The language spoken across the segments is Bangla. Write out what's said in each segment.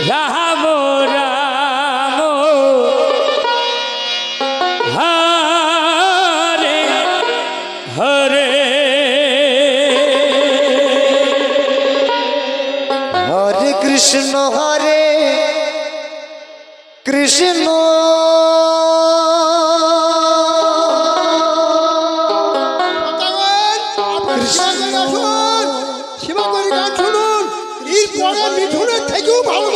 রাম রাম। হরে হরে। হরে কৃষ্ণ হরে কৃষ্ণ। সেবা করে গান শুনুন এই পরে মিঠুনের থেকেও ভালো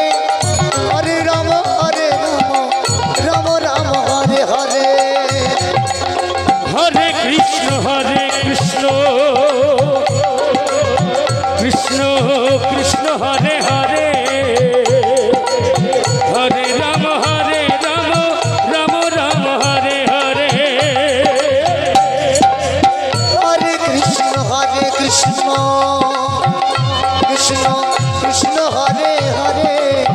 কৃষ্ণ হরে হরে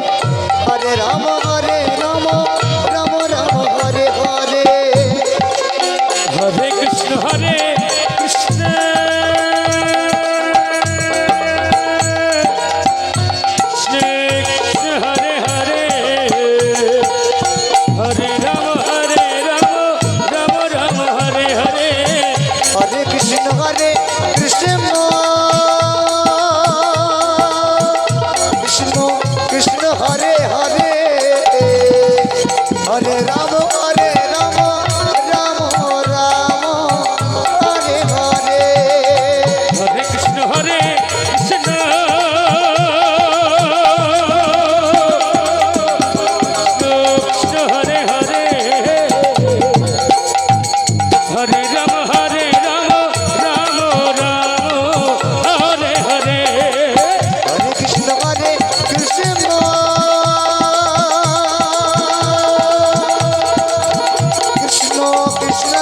হরে রাম হরে রাম রাম রাম হরে হরে। হরে কৃষ্ণ হরে কৃষ্ণ। কৃষ্ণ কৃষ্ণ হরে হরে হরে হরে রাম হরে কৃষ্ণ